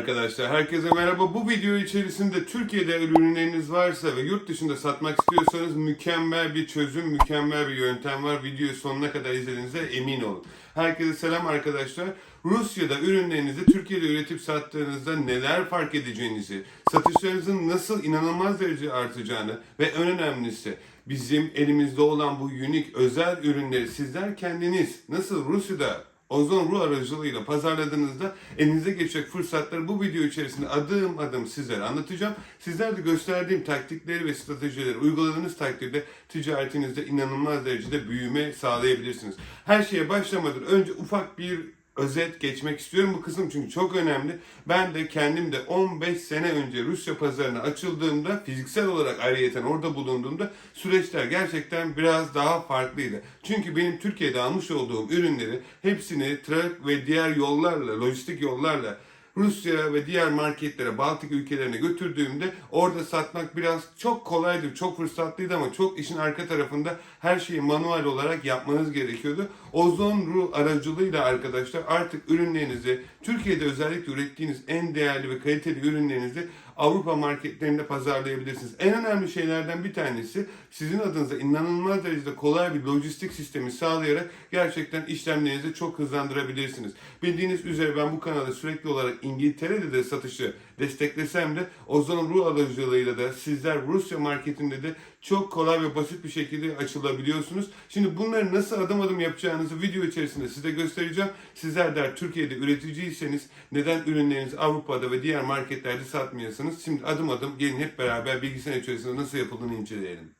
Arkadaşlar herkese merhaba. Bu video içerisinde Türkiye'de ürünleriniz varsa ve yurt dışında satmak istiyorsanız mükemmel bir çözüm, mükemmel bir yöntem var. Videoyu sonuna kadar izlediğinize emin olun. Herkese selam arkadaşlar. Rusya'da ürünlerinizi Türkiye'de üretip sattığınızda neler fark edeceğinizi, satışlarınızın nasıl inanılmaz derece artacağını ve en önemlisi bizim elimizde olan bu unik özel ürünleri sizler kendiniz nasıl Rusya'da Ozon Ru aracılığıyla pazarladığınızda elinize geçecek fırsatları bu video içerisinde adım adım sizlere anlatacağım. Sizler de gösterdiğim taktikleri ve stratejileri uyguladığınız takdirde ticaretinizde inanılmaz derecede büyüme sağlayabilirsiniz. Her şeye başlamadan önce ufak bir özet geçmek istiyorum. Bu kısım çünkü çok önemli. Ben de kendim de 15 sene önce Rusya pazarına açıldığımda fiziksel olarak ayrıyeten orada bulunduğumda süreçler gerçekten biraz daha farklıydı. Çünkü benim Türkiye'de almış olduğum ürünleri hepsini trak ve diğer yollarla, lojistik yollarla Rusya ve diğer marketlere, Baltık ülkelerine götürdüğümde orada satmak biraz çok kolaydı, çok fırsatlıydı ama çok işin arka tarafında her şeyi manuel olarak yapmanız gerekiyordu. Ozon Ru aracılığıyla arkadaşlar artık ürünlerinizi, Türkiye'de özellikle ürettiğiniz en değerli ve kaliteli ürünlerinizi Avrupa marketlerinde pazarlayabilirsiniz. En önemli şeylerden bir tanesi sizin adınıza inanılmaz derecede kolay bir lojistik sistemi sağlayarak gerçekten işlemlerinizi çok hızlandırabilirsiniz. Bildiğiniz üzere ben bu kanalda sürekli olarak İngiltere'de de satışı desteklesem de Ozon Ru aracılığıyla da sizler Rusya marketinde de çok kolay ve basit bir şekilde açılabiliyorsunuz. Şimdi bunları nasıl adım adım yapacağınızı video içerisinde size göstereceğim. Sizler de Türkiye'de üreticiyseniz neden ürünlerinizi Avrupa'da ve diğer marketlerde satmıyorsunuz? Şimdi adım adım gelin hep beraber bilgisayar içerisinde nasıl yapıldığını inceleyelim.